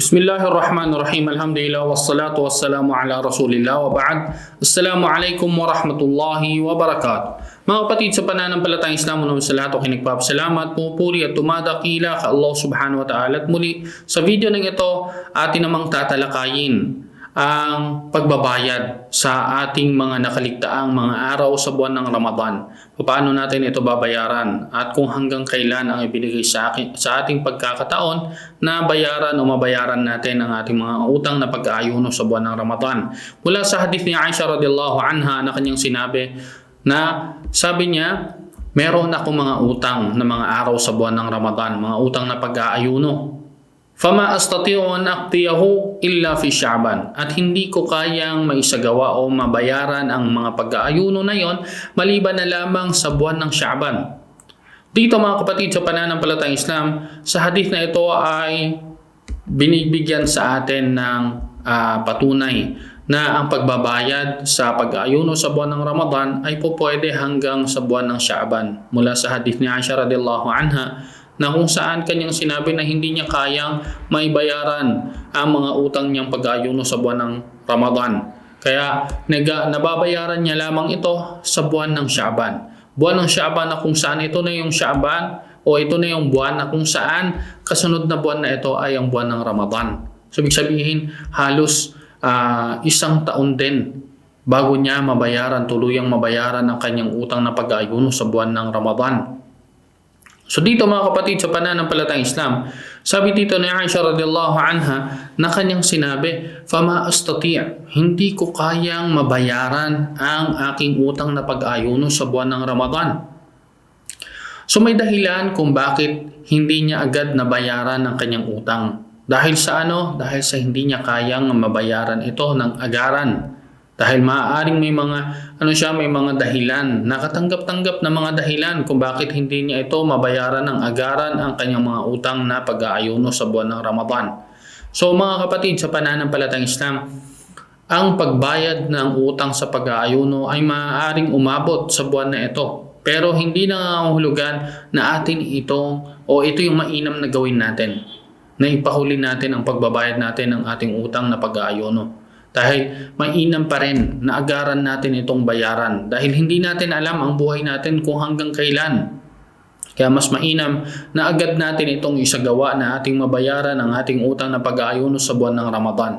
Bismillahirrahmanirrahim. Alhamdulillah wassalatu wassalamu ala Rasulillah wa ba'd. Assalamu alaikum wa rahmatullahi wa barakatuh. Mga kapatid sa pananampalatang Islamo naman sa lahat, okay, nagpapasalamat, pupuri at tumadakila ka Allah subhanahu wa ta'ala. At muli, sa video ng ito, atin namang tatalakayin ang pagbabayad sa ating mga nakaligtaang mga araw sa buwan ng Ramadan. Paano natin ito babayaran at kung hanggang kailan ang ibinigay sa, akin, sa ating pagkakataon na bayaran o mabayaran natin ang ating mga utang na pag-aayuno sa buwan ng Ramadan. Mula sa hadith ni Aisha radiallahu anha na kanyang sinabi na sabi niya, meron ako mga utang na mga araw sa buwan ng Ramadan, mga utang na pag-aayuno. Fama astati'u an aqtiyahu illa fi Sha'ban. At hindi ko kayang maisagawa o mabayaran ang mga pag-aayuno na yon maliban na lamang sa buwan ng Sha'ban. Dito mga kapatid sa pananampalatayang Islam, sa hadith na ito ay binibigyan sa atin ng ah, patunay na ang pagbabayad sa pag-aayuno sa buwan ng Ramadan ay po pwede hanggang sa buwan ng Sha'ban. Mula sa hadith ni Aisha radiyallahu anha na kung saan kanyang sinabi na hindi niya kayang maibayaran ang mga utang niyang pag-aayuno sa buwan ng Ramadan. Kaya naga, nababayaran niya lamang ito sa buwan ng Sha'ban. Buwan ng Sha'ban na kung saan ito na yung Sha'ban o ito na yung buwan na kung saan kasunod na buwan na ito ay ang buwan ng Ramadan. So, ibig sabihin, halos ah, isang taon din bago niya mabayaran, tuluyang mabayaran ang kanyang utang na pag-aayuno sa buwan ng Ramadan. So dito mga kapatid sa pananampalatayang Islam, sabi dito ni Aisha radiyallahu anha na kanyang sinabi, Fama astati' hindi ko kayang mabayaran ang aking utang na pag-ayuno sa buwan ng Ramadan. So may dahilan kung bakit hindi niya agad nabayaran ang kanyang utang. Dahil sa ano? Dahil sa hindi niya kayang mabayaran ito ng agaran. Dahil maaaring may mga ano siya, may mga dahilan, nakatanggap-tanggap na mga dahilan kung bakit hindi niya ito mabayaran ng agaran ang kanyang mga utang na pag-aayuno sa buwan ng Ramadan. So mga kapatid sa pananampalatayang Islam, ang pagbayad ng utang sa pag-aayuno ay maaaring umabot sa buwan na ito. Pero hindi nangangahulugan na atin ito o ito yung mainam na gawin natin. Na ipahuli natin ang pagbabayad natin ng ating utang na pag-aayuno. Dahil mainam pa rin na agaran natin itong bayaran. Dahil hindi natin alam ang buhay natin kung hanggang kailan. Kaya mas mainam na agad natin itong isagawa na ating mabayaran ang ating utang na pag-aayuno sa buwan ng Ramadan.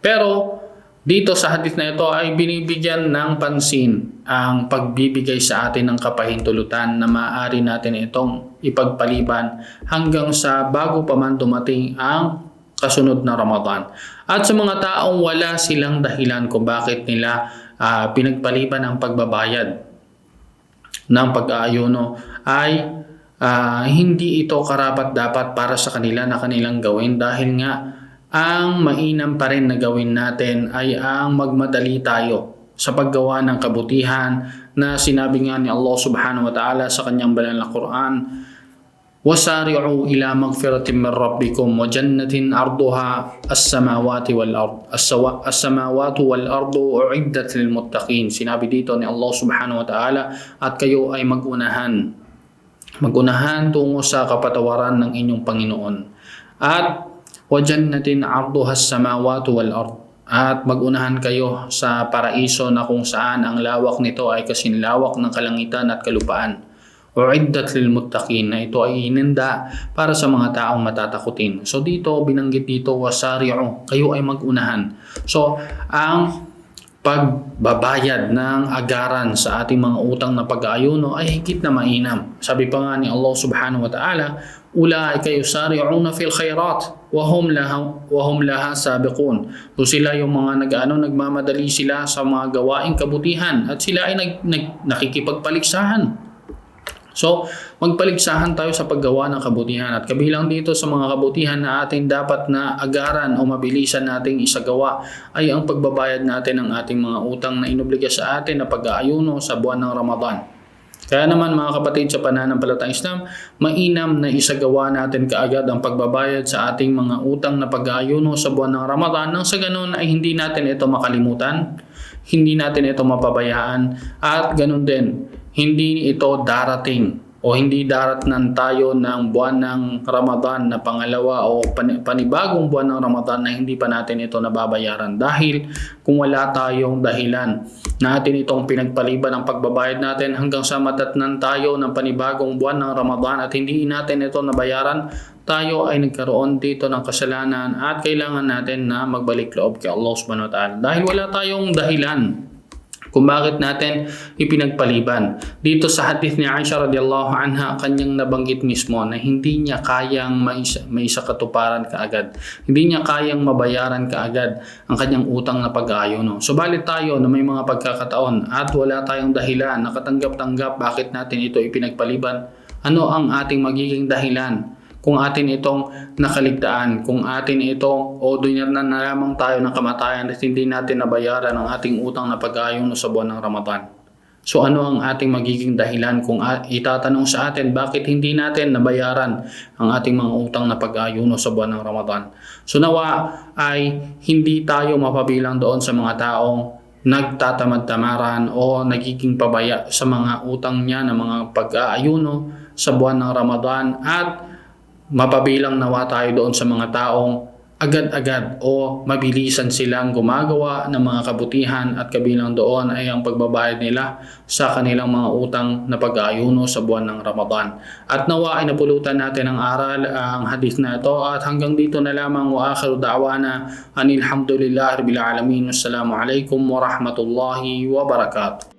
Pero dito sa hadith na ito ay binibigyan ng pansin ang pagbibigay sa atin ng kapahintulutan na maaari natin itong ipagpaliban hanggang sa bago pa man dumating ang kasunod na Ramadan. At sa mga taong wala silang dahilan kung bakit nila ah, pinagpaliban ang pagbabayad ng pag-aayuno ay ah, hindi ito karapat dapat para sa kanila na kanilang gawin dahil nga ang mainam pa rin na gawin natin ay ang magmadali tayo sa paggawa ng kabutihan na sinabi nga ni Allah subhanahu wa ta'ala sa kanyang banal na Quran وسارعوا إلى مغفرة من ربكم وجنة أرضها السماوات والأرض السوا- السماوات والأرض أعدت للمتقين sinabi dito ni Allah subhanahu wa ta'ala at kayo ay magunahan magunahan tungo sa kapatawaran ng inyong Panginoon at wajannatin arduha samawati wal ard at magunahan kayo sa paraiso na kung saan ang lawak nito ay kasinlawak ng kalangitan at kalupaan uiddat lil muttaqin na ito ay ininda para sa mga taong matatakutin. So dito binanggit dito wasari'u, kayo ay magunahan. So ang pagbabayad ng agaran sa ating mga utang na pag-aayuno ay higit na mainam. Sabi pa nga ni Allah subhanahu wa ta'ala, Ulaika yusari'una fil khairat wa hum laha wa hum laha sabiqun. So sila yung mga nag-ano nagmamadali sila sa mga gawaing kabutihan at sila ay nag, nag, nakikipagpaligsahan So, magpaligsahan tayo sa paggawa ng kabutihan at kabilang dito sa mga kabutihan na ating dapat na agaran o mabilisan nating isagawa ay ang pagbabayad natin ng ating mga utang na inobliga sa atin na pag-aayuno sa buwan ng Ramadan. Kaya naman mga kapatid sa pananampalatang Islam, mainam na isagawa natin kaagad ang pagbabayad sa ating mga utang na pag-aayuno sa buwan ng Ramadan nang sa ganun ay hindi natin ito makalimutan, hindi natin ito mapabayaan at ganun din, hindi ito darating o hindi daratnan tayo ng buwan ng Ramadan na pangalawa o pan- panibagong buwan ng Ramadan na hindi pa natin ito nababayaran. Dahil kung wala tayong dahilan natin itong pinagpaliban ng pagbabayad natin hanggang sa matatnan tayo ng panibagong buwan ng Ramadan at hindi natin ito nabayaran tayo ay nagkaroon dito ng kasalanan at kailangan natin na magbalik loob kay Allah subhanahu wa ta'ala. Dahil wala tayong dahilan kung bakit natin ipinagpaliban. Dito sa hadith ni Aisha radiyallahu anha, kanyang nabanggit mismo na hindi niya kayang maisa, maisa katuparan kaagad. Hindi niya kayang mabayaran kaagad ang kanyang utang na pag-aayono. Subalit tayo na may mga pagkakataon at wala tayong dahilan, nakatanggap-tanggap bakit natin ito ipinagpaliban, ano ang ating magiging dahilan? Kung atin itong nakaligtaan, kung atin itong o doon na na lamang tayo ng kamatayan at hindi natin nabayaran ang ating utang na pag-aayon sa buwan ng Ramadan. So ano ang ating magiging dahilan kung itatanong sa atin bakit hindi natin nabayaran ang ating mga utang na pag-aayuno sa buwan ng Ramadan? So nawa ay hindi tayo mapabilang doon sa mga taong nagtatamad-tamaran o nagiging pabaya sa mga utang niya ng mga pag-aayuno sa buwan ng Ramadan at mapabilang nawa tayo doon sa mga taong agad-agad o mabilisan silang gumagawa ng mga kabutihan at kabilang doon ay ang pagbabayad nila sa kanilang mga utang na pag-aayuno sa buwan ng Ramadan. At nawa ay napulutan natin ang aral, ah, ang hadith na ito at hanggang dito na lamang wa akhiru da'wana anilhamdulillah rabbil alamin. Wassalamu alaikum wa rahmatullahi wa barakatuh.